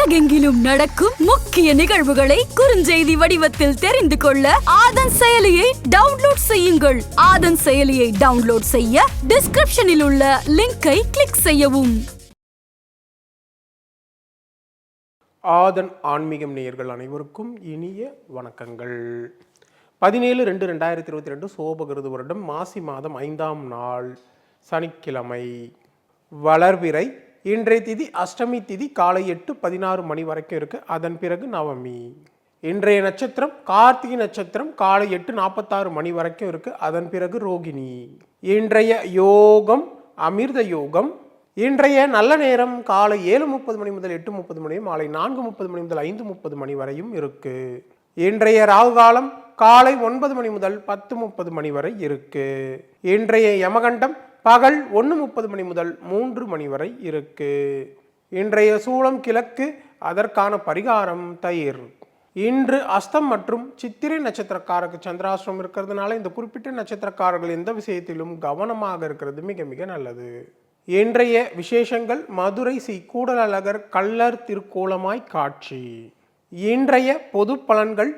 உலகெங்கிலும் நடக்கும் முக்கிய நிகழ்வுகளை குறுஞ்செய்தி வடிவத்தில் தெரிந்து கொள்ள ஆதன் செயலியை டவுன்லோட் செய்யுங்கள். ஆதன் செயலியை டவுன்லோட் செய்ய டிஸ்கிரிப்ஷனில் உள்ள லிங்கை கிளிக் செய்யவும். ஆதன் ஆன்மீகம் நேயர்கள் அனைவருக்கும் இனிய வணக்கங்கள். பதினேழு ரெண்டு ரெண்டாயிரத்தி இருபத்தி ரெண்டு சோபகிருது வருடம் மாசி மாதம் ஐந்தாம் நாள் சனிக்கிழமை. வளர்விரை இன்றைய திதி அஷ்டமி திதி காலை எட்டு பதினாறு மணி வரைக்கும் இருக்கு. அதன் பிறகு நவமி. இன்றைய நட்சத்திரம் கார்த்திகை நட்சத்திரம் காலை எட்டு நாற்பத்தாறு மணி வரைக்கும் இருக்குது அதன் பிறகு ரோகிணி. இன்றைய யோகம் அமிர்த யோகம். இன்றைய நல்ல நேரம் காலை ஏழு முப்பது மணி முதல் எட்டு முப்பது மணி மாலை நான்கு முப்பது மணி முதல் ஐந்து முப்பது மணி வரையும் இருக்குது இன்றைய ராகு காலம் காலை ஒன்பது மணி முதல் பத்து முப்பது மணி வரை இருக்கு. இன்றைய யமகண்டம் பகல் ஒன்று முப்பது மணி முதல் மூன்று மணி வரை இருக்கு. இன்றைய சூளம் கிழக்கு அதற்கான பரிகாரம் தயிர். இன்று அஸ்தம் மற்றும் சித்திரை நட்சத்திரக்காரருக்கு சந்திராசிரம் இருக்கிறதுனால இந்த குறிப்பிட்ட நட்சத்திரக்காரர்கள் எந்த விஷயத்திலும் கவனமாக இருக்கிறது மிக மிக நல்லது. இன்றைய விசேஷங்கள் மதுரை ஸ்ரீ கூடலழகர் கள்ளர் திருக்கோலமாய் காட்சி. இன்றைய பொது பலன்கள்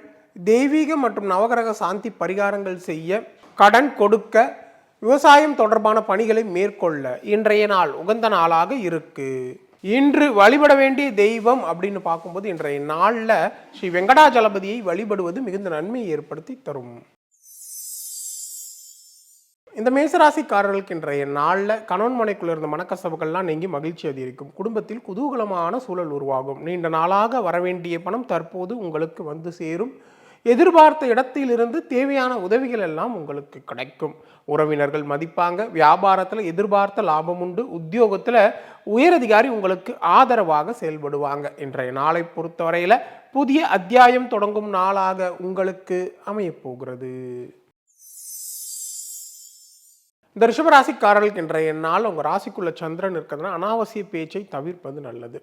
தெய்வீக மற்றும் நவகிரக சாந்தி பரிகாரங்கள் செய்ய கடன் கொடுக்க விவசாயம் தொடர்பான பணிகளை மேற்கொள்ள இன்றைய நாள் உகந்த நாளாக இருக்கு. இன்று வழிபட வேண்டிய தெய்வம் அப்படின்னு பார்க்கும்போது இன்றைய நாளில் ஸ்ரீ வெங்கடாஜலபதியை வழிபடுவது மிகுந்த நன்மையை ஏற்படுத்தி தரும். இந்த மேசராசிக்காரர்களுக்கு இன்றைய நாளில் கணவன் மனைக்குள்ள இருந்த மனக்கசவுகள்லாம் நீங்கி மகிழ்ச்சி அதிகரிக்கும். குடும்பத்தில் குதூகலமான சூழல் உருவாகும். நீண்ட நாளாக வரவேண்டிய பணம் தற்போது உங்களுக்கு வந்து சேரும். எதிர்பார்த்த இடத்திலிருந்து தேவையான உதவிகள் எல்லாம் உங்களுக்கு கிடைக்கும். உறவினர்கள் மதிப்பாங்க வியாபாரத்தில் எதிர்பார்த்த லாபம் உண்டு உத்தியோகத்தில் உயரதிகாரி உங்களுக்கு ஆதரவாக செயல்படுவாங்க. இன்றைய நாளை பொறுத்தவரையில் புதிய அத்தியாயம் தொடங்கும் நாளாக உங்களுக்கு அமையப்போகிறது இந்த ரிஷபராசிக்காரர்களுக்கு இன்றைய நாள் உங்கள் ராசிக்குள்ள சந்திரன் இருக்கிறதுனா அனாவசிய பேச்சை தவிர்ப்பது நல்லது.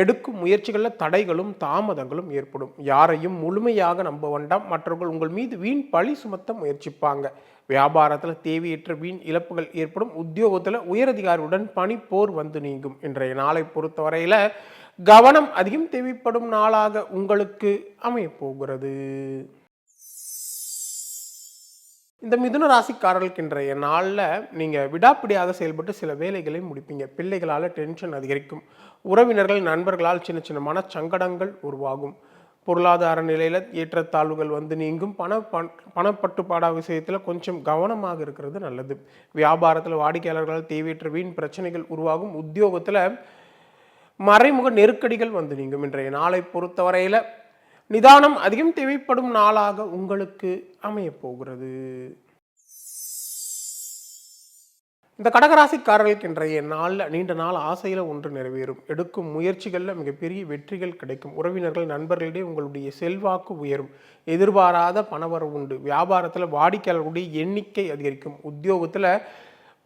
எடுக்கும் முயற்சிகளில் தடைகளும் தாமதங்களும் ஏற்படும். யாரையும் முழுமையாக நம்ப வேண்டாம். மற்றவர்கள் உங்கள் மீது வீண் பழி சுமத்த முயற்சிப்பாங்க. வியாபாரத்தில் தேவையற்ற வீண் இழப்புகள் ஏற்படும். உத்தியோகத்தில் உயரதிகாரியுடன் பணி போர் வந்து நீங்கும். இன்றைய நாளை பொறுத்தவரையில் கவனம் அதிகம் தேவைப்படும் நாளாக உங்களுக்கு அமையப் போகிறது இந்த மிதுன ராசிக்காரர்களுக்கு இன்றைய நாளில் நீங்கள் விடாப்பிடியாக செயல்பட்டு சில வேலைகளை முடிப்பீங்க. பிள்ளைகளால் டென்ஷன் அதிகரிக்கும். உறவினர்கள் நண்பர்களால் சின்ன சின்ன மனச்சங்கடங்கள் உருவாகும். பொருளாதார நிலையில் ஏற்றத்தாழ்வுகள் வந்து நீங்கும். பண பண- பணப்பட்டுப்பாடா விஷயத்தில் கொஞ்சம் கவனமாக இருக்கிறது நல்லது. வியாபாரத்தில் வாடிக்கையாளர்களால் தேவையற்ற வீண் பிரச்சனைகள் உருவாகும். உத்தியோகத்தில் மறைமுக நெருக்கடிகள் வந்து நீங்கும். இன்றைய நாளை பொறுத்தவரையில் நிதானம் அதிகம் தேவைப்படும் நாளாக உங்களுக்கு அமையப்போகிறது. இந்த கடகராசிக்காரர்களுக்கு இன்றைய நாளில் நீண்ட நாள் ஆசையில் ஒன்று நிறைவேறும். எடுக்கும் முயற்சிகளில் மிகப்பெரிய வெற்றிகள் கிடைக்கும். உறவினர்கள் நண்பர்களிடையே உங்களுடைய செல்வாக்கு உயரும். எதிர்பாராத பணவரவு உண்டு. வியாபாரத்தில் வாடிக்கையாளர்களுடைய எண்ணிக்கை அதிகரிக்கும். உத்தியோகத்தில்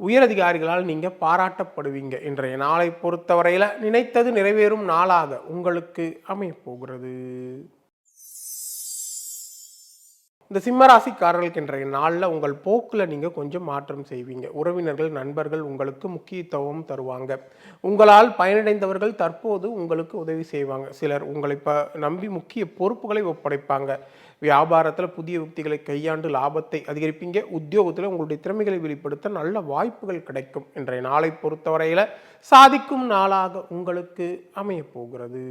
உயரதிகாரிகளால் நீங்கள் பாராட்டப்படுவீங்க. இன்றைய நாளை பொறுத்தவரையில் நினைத்தது நிறைவேறும் நாளாக உங்களுக்கு அமையப்போகிறது. இந்த சிம்மராசிக்காரர்களுக்கு இன்றைய நாளில் உங்கள் போக்கில் நீங்கள் கொஞ்சம் மாற்றம் செய்வீங்க. உறவினர்கள் நண்பர்கள் உங்களுக்கு முக்கியத்துவம் தருவாங்க. உங்களால் பயனடைந்தவர்கள் தற்போது உங்களுக்கு உதவி செய்வாங்க. சிலர் உங்களை ப நம்பி முக்கிய பொறுப்புகளை ஒப்படைப்பாங்க. வியாபாரத்தில் புதிய யுக்திகளை கையாண்டு லாபத்தை அதிகரிப்பீங்க. உத்தியோகத்தில் உங்களுடைய திறமைகளை வெளிப்படுத்த நல்ல வாய்ப்புகள் கிடைக்கும். இன்றைய நாளை பொறுத்தவரையில் சாதிக்கும் நாளாக உங்களுக்கு அமையப் போகிறது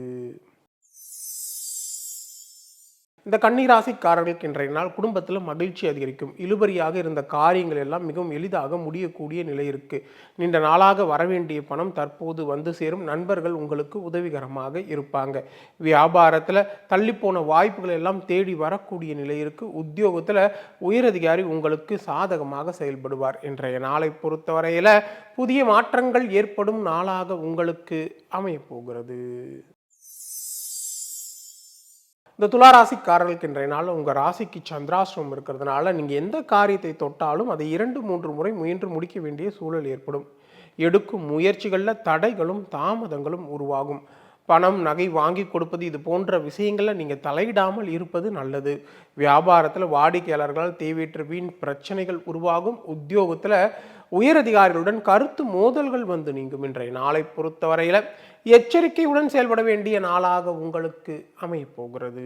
இந்த கன்னிராசிக்காரர்களுக்கு இன்றைய நாள் குடும்பத்தில் மகிழ்ச்சி அதிகரிக்கும். இழுபறியாக இருந்த காரியங்கள் எல்லாம் மிகவும் எளிதாக முடியக்கூடிய நிலை இருக்கு. நீண்ட நாளாக வரவேண்டிய பணம் தற்போது வந்து சேரும். நண்பர்கள் உங்களுக்கு உதவிகரமாக இருப்பாங்க. வியாபாரத்தில் தள்ளிப்போன வாய்ப்புகள் எல்லாம் தேடி வரக்கூடிய நிலை இருக்கு. உத்தியோகத்தில் உயரதிகாரி உங்களுக்கு சாதகமாக செயல்படுவார். இன்றைய நாளை பொறுத்தவரையில் புதிய மாற்றங்கள் ஏற்படும் நாளாக உங்களுக்கு அமையப் போகிறது. இந்த துளாராசிக்காரர்களுக்கு இன்றைய நாள் உங்கள் ராசிக்கு சந்திராசிரமம் இருக்கிறதுனால நீங்கள் எந்த காரியத்தை தொட்டாலும் அதை இரண்டு மூன்று முறை முயன்று முடிக்க வேண்டிய சூழல் ஏற்படும். எடுக்கும் முயற்சிகளில் தடைகளும் தாமதங்களும் உருவாகும். பணம் நகை வாங்கி கொடுப்பது இது போன்ற விஷயங்களில் நீங்கள் தலையிடாமல் இருப்பது நல்லது. வியாபாரத்தில் வாடிக்கையாளர்களால் தேவையற்ற வீண் பிரச்சனைகள் உருவாகும். உத்தியோகத்தில் உயரதிகாரிகளுடன் கருத்து மோதல்கள் வந்து நீங்கும் இன்றைய நாளை பொறுத்தவரையில். எச்சரிக்கையுடன் செயல்பட வேண்டிய நாளாக உங்களுக்கு அமையப்போகிறது.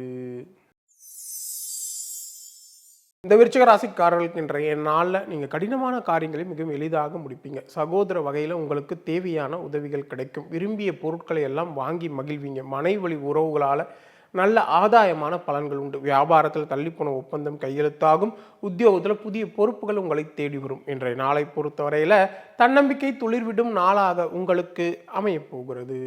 இந்த விருச்சிக ராசிக்காரர்களுக்கு இன்றைய நாளில் நீங்கள் கடினமான காரியங்களை மிகவும் எளிதாக முடிப்பீங்க. சகோதர வகையில் உங்களுக்கு தேவையான உதவிகள் கிடைக்கும். விரும்பிய பொருட்களை எல்லாம் வாங்கி மகிழ்வீங்க. மனைவழி உறவுகளால் நல்ல ஆதாயமான பலன்கள் உண்டு. வியாபாரத்தில் தள்ளிப்போன ஒப்பந்தம் கையெழுத்தாகும். உத்தியோகத்தில் புதிய பொறுப்புகள் உங்களை தேடி வரும் இன்றைய நாளை பொறுத்தவரையில் தன்னம்பிக்கை துளிர்விடும் நாளாக உங்களுக்கு அமையப்போகிறது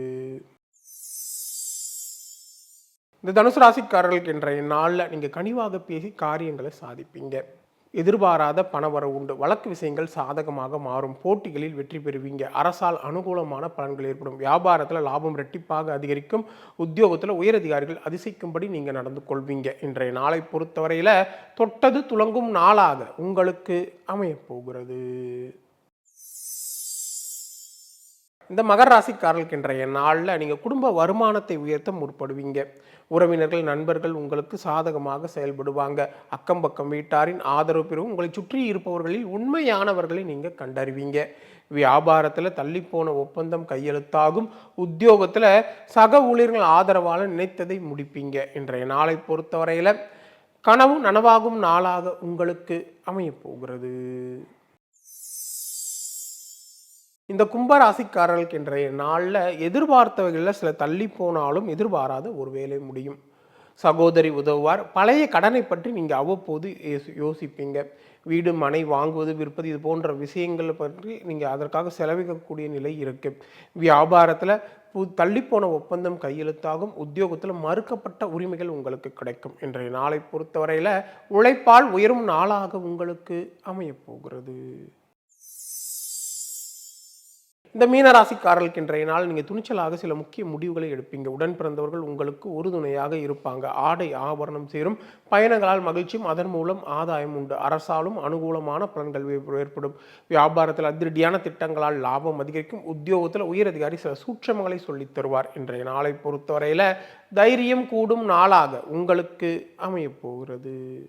இந்த தனுசு ராசிக்காரர்களுக்கு இன்றைய நாளில் நீங்கள் கனிவாக பேசி காரியங்களை சாதிப்பீங்க. எதிர்பாராத பணவரவு உண்டு. வழக்கு விஷயங்கள் சாதகமாக மாறும். போட்டிகளில் வெற்றி பெறுவீங்க. அரசால் அனுகூலமான பலன்கள் ஏற்படும். வியாபாரத்தில் லாபம் ரெட்டிப்பாக அதிகரிக்கும். உத்தியோகத்தில் உயரதிகாரிகள் அதிசயிக்கும்படி நீங்கள் நடந்து கொள்வீங்க. இன்றைய நாளை பொறுத்தவரையில் தொட்டது துலங்கும் நாளாக உங்களுக்கு அமையப் போகிறது. இந்த மகர ராசிக்காரர்களுக்கு இன்றைய நாளில் நீங்கள் குடும்ப வருமானத்தை உயர்த்த முற்படுவீங்க. உறவினர்கள் நண்பர்கள் உங்களுக்கு சாதகமாக செயல்படுவாங்க. அக்கம் பக்கம் வீட்டாரின் ஆதரவு பெறும் உங்களை சுற்றி இருப்பவர்களில் உண்மையானவர்களை நீங்கள் கண்டறிவீங்க. வியாபாரத்தில் தள்ளிப்போன ஒப்பந்தம் கையெழுத்தாகும். உத்தியோகத்தில் சக ஊழியர்கள் ஆதரவால் நினைத்ததை முடிப்பீங்க. இன்றைய நாளை பொறுத்தவரையில் கனவு நனவாகும் நாளாக உங்களுக்கு அமையப் போகிறது. இந்த கும்பராசிக்காரர்களுக்கு இன்றைய நாளில் எதிர்பார்த்தவைகளில் சில தள்ளி போனாலும் எதிர்பாராத ஒரு வேலை முடியும். சகோதரி உதவுவார். பழைய கடனை பற்றி நீங்கள் அவ்வப்போது யோசி- யோசிப்பீங்க. வீடு மனை வாங்குவது விற்பது இது போன்ற விஷயங்கள் பற்றி நீங்கள் அதற்காக செலவிக்கக்கூடிய நிலை இருக்குது வியாபாரத்தில் பு தள்ளிப்போன ஒப்பந்தம் கையெழுத்தாகும். உத்தியோகத்தில் மறுக்கப்பட்ட உரிமைகள் உங்களுக்கு கிடைக்கும். இன்றைய நாளை பொறுத்தவரையில் உழைப்பால் உயரும் நாளாக உங்களுக்கு அமையப்போகிறது. இந்த மீனராசிக்காரர்களுக்கு இன்றைய நாள் நீங்கள் துணிச்சலாக சில முக்கிய முடிவுகளை எடுப்பீங்க. உடன் பிறந்தவர்கள் உங்களுக்கு உறுதுணையாக இருப்பாங்க. ஆடை ஆபரணம் சேரும். பயணங்களால் மகிழ்ச்சியும் அதன் மூலம் ஆதாயம் உண்டு. அரசாலும் அனுகூலமான பலன்கள் ஏற்படும். வியாபாரத்தில் அதிரடியான திட்டங்களால் லாபம் அதிகரிக்கும். உத்தியோகத்தில் உயரதிகாரி சில சூட்சமங்களை சொல்லித் தருவார். இன்றைய நாளை பொறுத்தவரையில் தைரியம் கூடும் நாளாக உங்களுக்கு அமையப் போகிறது.